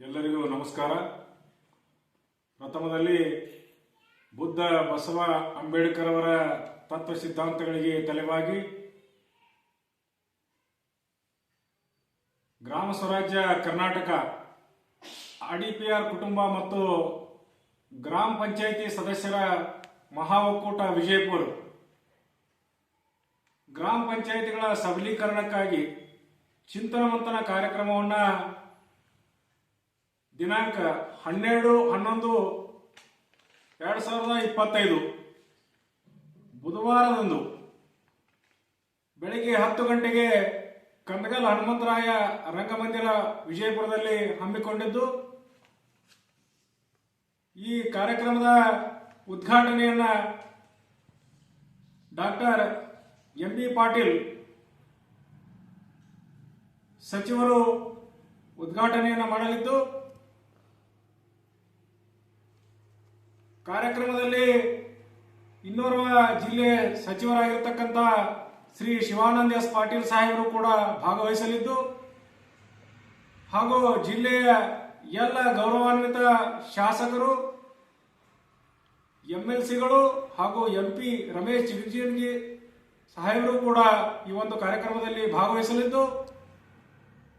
ಎಲ್ಲರಿಗೂ ನಮಸ್ಕಾರ. ಪ್ರಥಮದಲ್ಲಿ ಬುದ್ಧ ಬಸವ ಅಂಬೇಡ್ಕರ್ ಅವರ ತತ್ವ ಸಿದ್ಧಾಂತಗಳಿಗೆ ತಲೆವಾಗಿ ಗ್ರಾಮ ಸ್ವರಾಜ್ಯ ಕರ್ನಾಟಕ, ಆರ್ ಕುಟುಂಬ ಮತ್ತು ಗ್ರಾಮ ಪಂಚಾಯಿತಿ ಸದಸ್ಯರ ಮಹಾ ಒಕ್ಕೂಟ ವಿಜಯಪುರ. ಗ್ರಾಮ ಪಂಚಾಯಿತಿಗಳ ಸಬಲೀಕರಣಕ್ಕಾಗಿ ಚಿಂತನ ಮಂಥನ ಕಾರ್ಯಕ್ರಮವನ್ನು ದಿನಾಂಕ ಹನ್ನೆರಡು, ಹನ್ನೊಂದು, ಎರಡು ಸಾವಿರದ ಇಪ್ಪತ್ತೈದು. ಬುಧವಾರದಂದು ಬೆಳಿಗ್ಗೆ ಹತ್ತು ಗಂಟೆಗೆ ಕನಗಲ್ ಹನುಮಂತರಾಯ ರಂಗಮಂದಿರ ವಿಜಯಪುರದಲ್ಲಿ ಹಮ್ಮಿಕೊಂಡಿದ್ದು, ಈ ಕಾರ್ಯಕ್ರಮದ ಉದ್ಘಾಟನೆಯನ್ನ ಡಾಕ್ಟರ್ ಎಂ ಬಿ ಪಾಟೀಲ್ ಸಚಿವರು ಉದ್ಘಾಟನೆಯನ್ನು ಮಾಡಲಿದ್ದು ಕಾರ್ಯಕ್ರಮದಲ್ಲಿ ಇನ್ನೋರ್ವ ಜಿಲ್ಲೆ ಸಚಿವರಾಗಿರ್ತಕ್ಕಂಥ ಶ್ರೀ ಶಿವಾನಂದ ಎಸ್ ಪಾಟೀಲ್ ಸಾಹೇಬರು ಕೂಡ ಭಾಗವಹಿಸಲಿದ್ದು, ಹಾಗೂ ಜಿಲ್ಲೆಯ ಎಲ್ಲ ಗೌರವಾನ್ವಿತ ಶಾಸಕರು ಎಂ ಎಲ್ ಸಿಗಳು ಹಾಗೂ ಎಂ ಪಿ ರಮೇಶ್ ಜಿಗಜಿಣಗಿ ಸಾಹೇಬರು ಕೂಡ ಈ ಒಂದು ಕಾರ್ಯಕ್ರಮದಲ್ಲಿ ಭಾಗವಹಿಸಲಿದ್ದು,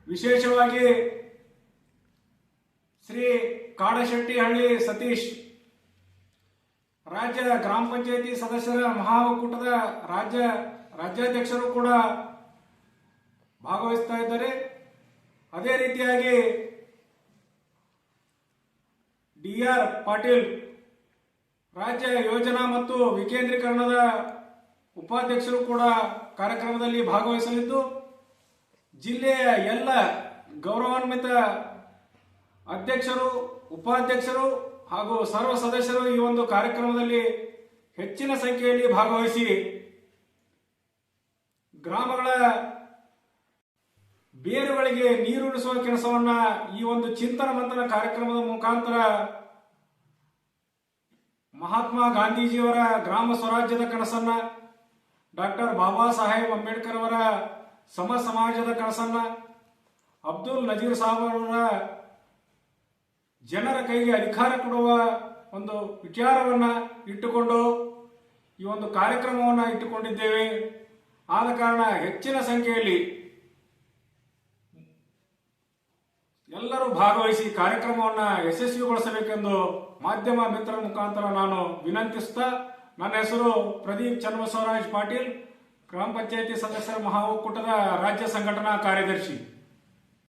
ವಿಶೇಷವಾಗಿ ಶ್ರೀ ಕಾಡಶೆಟ್ಟಿಹಳ್ಳಿ ಸತೀಶ್ ರಾಜ್ಯ ಗ್ರಾಮ ಪಂಚಾಯತಿ ಸದಸ್ಯರ ಮಹಾ ಒಕ್ಕೂಟದ ರಾಜ್ಯ ರಾಜ್ಯಾಧ್ಯಕ್ಷರು ಕೂಡ ಭಾಗವಹಿಸ್ತಾ ಇದ್ದಾರೆ. ಅದೇ ರೀತಿಯಾಗಿ ಡಿ ಆರ್ ಪಾಟೀಲ್ ರಾಜ್ಯ ಯೋಜನಾ ಮತ್ತು ವಿಕೇಂದ್ರೀಕರಣದ ಉಪಾಧ್ಯಕ್ಷರು ಕೂಡ ಕಾರ್ಯಕ್ರಮದಲ್ಲಿ ಭಾಗವಹಿಸಲಿದ್ದು, ಜಿಲ್ಲೆಯ ಎಲ್ಲ ಗೌರವಾನ್ವಿತ ಅಧ್ಯಕ್ಷರು, ಉಪಾಧ್ಯಕ್ಷರು ಹಾಗೂ ಸರ್ವ ಸದಸ್ಯರು ಈ ಒಂದು ಕಾರ್ಯಕ್ರಮದಲ್ಲಿ ಹೆಚ್ಚಿನ ಸಂಖ್ಯೆಯಲ್ಲಿ ಭಾಗವಹಿಸಿ ಗ್ರಾಮಗಳ ಬೇರುಗಳಿಗೆ ನೀರುಣಿಸುವ ಕೆಲಸವನ್ನ ಈ ಒಂದು ಚಿಂತನ ಮಂಥನ ಕಾರ್ಯಕ್ರಮದ ಮುಖಾಂತರ ಮಹಾತ್ಮ ಗಾಂಧೀಜಿಯವರ ಗ್ರಾಮ ಸ್ವರಾಜ್ಯದ ಕನಸನ್ನ ಡಾಕ್ಟರ್ ಬಾಬಾ ಸಾಹೇಬ್ ಅಂಬೇಡ್ಕರ್ ಅವರ ಸಮ ಸಮಾಜದ ಕನಸನ್ನ ಅಬ್ದುಲ್ ನಜೀರ್ ಸಾಹೇಬ್ ಅವರ ಜನರ ಕೈಗೆ ಅಧಿಕಾರ ಕೊಡುವ ಒಂದು ವಿಚಾರವನ್ನ ಇಟ್ಟುಕೊಂಡು ಈ ಒಂದು ಕಾರ್ಯಕ್ರಮವನ್ನ ಇಟ್ಟುಕೊಂಡಿದ್ದೇವೆ. ಆದ ಕಾರಣ ಹೆಚ್ಚಿನ ಸಂಖ್ಯೆಯಲ್ಲಿ ಎಲ್ಲರೂ ಭಾಗವಹಿಸಿ ಕಾರ್ಯಕ್ರಮವನ್ನ ಯಶಸ್ವಿಗೊಳಿಸಬೇಕೆಂದು ಮಾಧ್ಯಮ ಮಿತ್ರರ ಮುಖಾಂತರ ನಾನು ವಿನಂತಿಸುತ್ತಾ ನನ್ನ ಹೆಸರು ಪ್ರದೀಪ್ ಚನ್ನಬಸವರಾಜ್ ಪಾಟೀಲ್, ಗ್ರಾಮ ಪಂಚಾಯಿತಿ ಸದಸ್ಯರ ಮಹಾ ಒಕ್ಕೂಟದ ರಾಜ್ಯ ಸಂಘಟನಾ ಕಾರ್ಯದರ್ಶಿ.